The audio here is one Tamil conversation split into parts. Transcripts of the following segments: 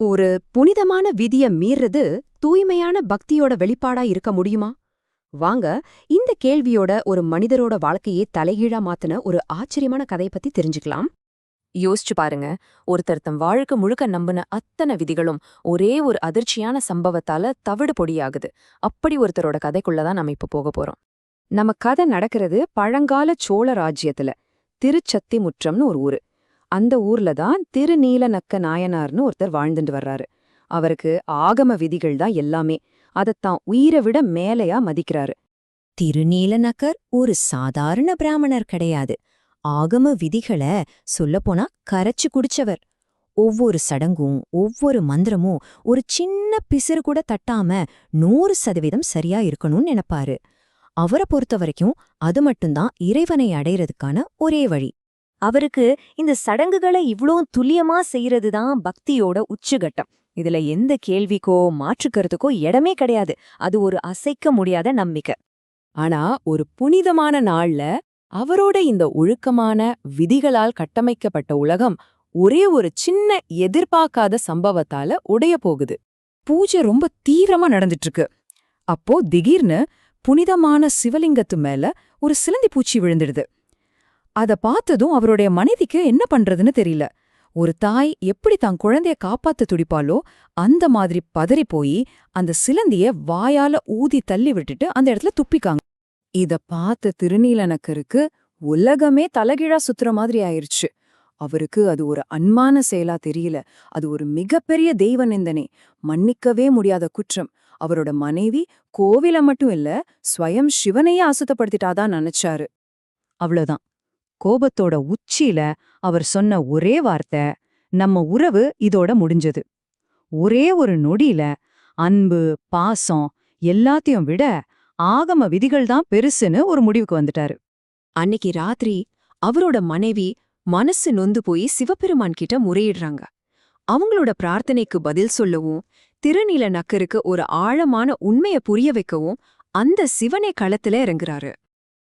ஒரு புனிதமான விதிய மீறது தூய்மையான பக்தியோட வெளிப்பாடா இருக்க முடியுமா? வாங்க இந்த கேள்வியோட ஒரு மனிதரோட வாழ்க்கையே தலைகீழா மாத்துன ஒரு ஆச்சரியமான கதையை பத்தி தெரிஞ்சுக்கலாம். யோசிச்சு பாருங்க ஒருத்தர் தம் வாழ்க்கை முழுக்க நம்பின அத்தனை விதிகளும் ஒரே ஒரு அதிர்ச்சியான சம்பவத்தால தவிடு பொடியாகுது. அப்படி ஒருத்தரோட கதைக்குள்ளதான் நம்ம இப்ப போக போறோம். நம்ம கதை நடக்கிறது பழங்கால சோழ ராஜ்யத்துல திருச்சத்திமுற்றம்னு ஒரு ஊரு. அந்த ஊர்ல தான் திருநீலநக்க நாயனார்னு ஒருத்தர் வாழ்ந்துட்டு வர்றாரு. அவருக்கு ஆகம விதிகள் தான் எல்லாமே. அதைத்தான் உயிரை விட மேலையா மதிக்கிறாரு. திருநீலநக்கர் ஒரு சாதாரண பிராமணர் கிடையாது. ஆகம விதிகளை சொல்லப்போனா கரைச்சு குடிச்சவர். ஒவ்வொரு சடங்கும் ஒவ்வொரு மந்திரமும் ஒரு சின்ன பிசிறு கூட தட்டாம நூறு சதவீதம் சரியா இருக்கணும்னு நினைப்பாரு. அவரை பொறுத்த வரைக்கும் அது மட்டும்தான் இறைவனை அடையறதுக்கான ஒரே வழி. அவருக்கு இந்த சடங்குகளை இவ்ளோ துல்லியமா செய்யறதுதான் பக்தியோட உச்சுகட்டம். இதுல எந்த கேள்விக்கோ மாற்றுக்கருத்துக்கோ இடமே கிடையாது. அது ஒரு அசைக்க முடியாத நம்பிக்கை. ஆனா ஒரு புனிதமான நாள்ல அவரோட இந்த ஒழுக்கமான விதிகளால் கட்டமைக்கப்பட்ட உலகம் ஒரே ஒரு சின்ன எதிர்பார்க்காத சம்பவத்தால உடைய போகுது. பூஜை ரொம்ப தீவிரமா நடந்துட்டு இருக்கு அப்போ திடீர்னு புனிதமான சிவலிங்கத்து மேல ஒரு சிலந்தி பூச்சி விழுந்துடுது. அத பார்த்ததும் அவருடைய மனைவிக்கு என்ன பண்றதுன்னு தெரியல. ஒரு தாய் எப்படி தான் குழந்தைய காப்பாத்த துடிப்பாலோ அந்த மாதிரி பதறி போய் அந்த சிலந்திய வாயால ஊதி தள்ளி விட்டுட்டு அந்த இடத்துல துப்பிக்காங்க. இத பார்த்த திருநீலனக்கருக்கு உலகமே தலகிழா சுத்துற மாதிரி ஆயிருச்சு. அவருக்கு அது ஒரு அன்மான செயலா தெரியல. அது ஒரு மிகப்பெரிய தெய்வ நிந்தனை. மன்னிக்கவே முடியாத குற்றம். அவரோட மனைவி கோவில மட்டும் இல்ல ஸ்வயம் சிவனையே அசுத்தப்படுத்திட்டாதான் நினைச்சாரு. அவ்வளவுதான். கோபத்தோட உச்சியில அவர் சொன்ன ஒரே வார்த்தை நம்ம உறவு இதோட முடிஞ்சது. ஒரே ஒரு நொடியில அன்பு பாசம் எல்லாத்தையும் விட ஆகம விதிகள் தான் பெருசுன்னு ஒரு முடிவுக்கு வந்துட்டாரு. அன்னைக்கு ராத்திரி அவரோட மனைவி மனசு நொந்து போய் சிவபெருமான் கிட்ட முறையிடுறாங்க. அவங்களோட பிரார்த்தனைக்கு பதில் சொல்லவும் திருநீல நக்கருக்கு ஒரு ஆழமான உண்மைய புரிய வைக்கவும் அந்த சிவனை களத்துல இறங்குறாரு.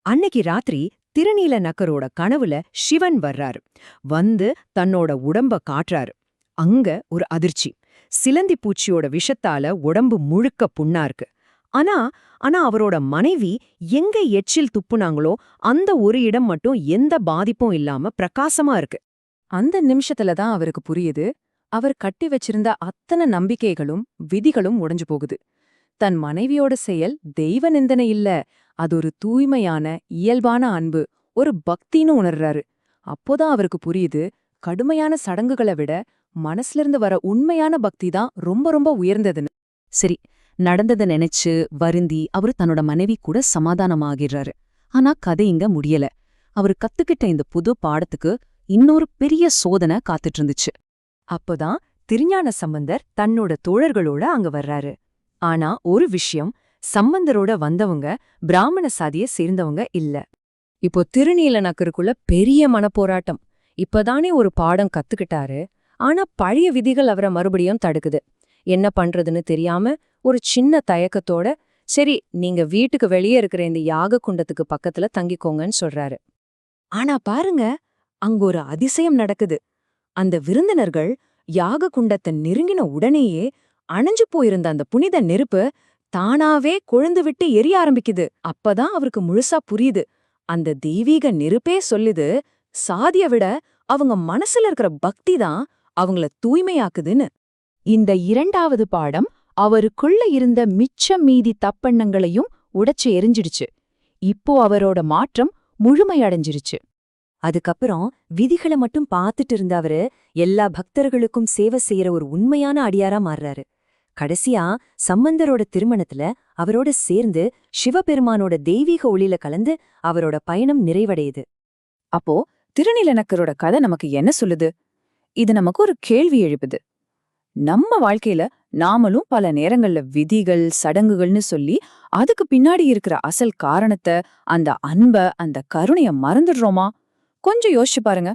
அன்னைக்கு ராத்திரி திருநீல நக்கரோட கனவுல சிவன் வர்றாரு. வந்து தன்னோட உடம்ப காட்டுறாரு அங்க ஒரு அதிர்ச்சி. சிலந்தி பூச்சியோட விஷத்தால உடம்பு முழுக்க புண்ணா இருக்கு. ஆனா ஆனா அவரோட மனைவி எங்க எச்சில் துப்புனாங்களோ அந்த ஒரு இடம் மட்டும் எந்த பாதிப்பும் இல்லாம பிரகாசமா இருக்கு. அந்த நிமிஷத்துல தான் அவருக்கு புரியுது. அவர் கட்டி வச்சிருந்த அத்தனை நம்பிக்கைகளும் விதிகளும் உடைஞ்சு போகுது. தன் மனைவியோட செயல் தெய்வ நிந்தனை இல்ல. அது ஒரு தூய்மையான இயல்பான அன்பு ஒரு பக்தின்னு உணர்றாரு. அப்போதான் அவருக்கு புரியுது கடுமையான சடங்குகளை விட மனசுல இருந்து வர உண்மையான பக்தி தான் ரொம்ப ரொம்ப உயர்ந்ததுன்னு. சரி நடந்ததை நினைச்சு வருந்தி அவரு தன்னோட மனைவி கூட சமாதானமாகிறாரு ஆனா கதை இங்க முடியல. அவரு கத்துக்கிட்ட இந்த புது பாடத்துக்கு இன்னொரு பெரிய சோதனை காத்துட்டு இருந்துச்சு அப்போதான் திருஞான சம்பந்தர் தன்னோட தோழர்களோட அங்க வர்றாரு. ஆனா ஒரு விஷயம் சம்பந்தரோட வந்தவங்க பிராமண சாதிய சேர்ந்தவங்க இல்ல. இப்போ திருநீலநக்கருக்குள்ள பெரிய மனப்போராட்டம். இப்பதானே ஒரு பாடம் கத்துக்கிட்டாரு. ஆனா பழைய விதிகள் அவரை மறுபடியும் தடுக்குது. என்ன பண்றதுன்னு தெரியாம ஒரு சின்ன தயக்கத்தோட சரி நீங்க வீட்டுக்கு வெளியே இருக்கிற இந்த யாக குண்டத்துக்கு பக்கத்துல தங்கிக்கோங்கன்னு சொல்றாரு. ஆனா பாருங்க அங்க ஒரு அதிசயம் நடக்குது. அந்த விருந்தினர்கள் யாக குண்டத்தை நெருங்கின உடனேயே அணைஞ்சு போயிருந்த அந்த புனித நெருப்பு தானாவே கொழுந்து விட்டு எரிய ஆரம்பிக்குது. அப்பதான் அவருக்கு முழுசா புரியுது. அந்த தெய்வீக நெருப்பே சொல்லுது சாதிய விட அவங்க மனசுல இருக்கிற பக்தி தான் அவங்கள தூய்மையாக்குதுன்னு. இந்த இரண்டாவது பாடம் அவருக்குள்ள இருந்த மிச்சம் மீதி தப்பெண்ணங்களையும் உடைச்சு எரிஞ்சிடுச்சு. இப்போ அவரோட மாற்றம் முழுமையடைஞ்சிருச்சு. அதுக்கப்புறம் விதிகளை மட்டும் பார்த்துட்டு இருந்த அவரு எல்லா பக்தர்களுக்கும் சேவை செய்யற ஒரு உண்மையான அடியாரா மாறுறாரு. கடைசியா சம்பந்தரோட திருமணத்துல அவரோட சேர்ந்து சிவபெருமானோட தெய்வீக ஒளியில கலந்து அவரோட பயணம் நிறைவடையுது. அப்போ திருநிலனக்கரோட கதை நமக்கு என்ன சொல்லுது? இது நமக்கு ஒரு கேள்வி எழுப்புது. நம்ம வாழ்க்கையில நாமளும் பல நேரங்கள்ல விதிகள் சடங்குகள்னு சொல்லி அதுக்கு பின்னாடி இருக்கிற அசல் காரணத்தை அந்த அன்ப அந்த கருணைய மறந்துடுறோமா? கொஞ்சம் யோசிச்சு பாருங்க.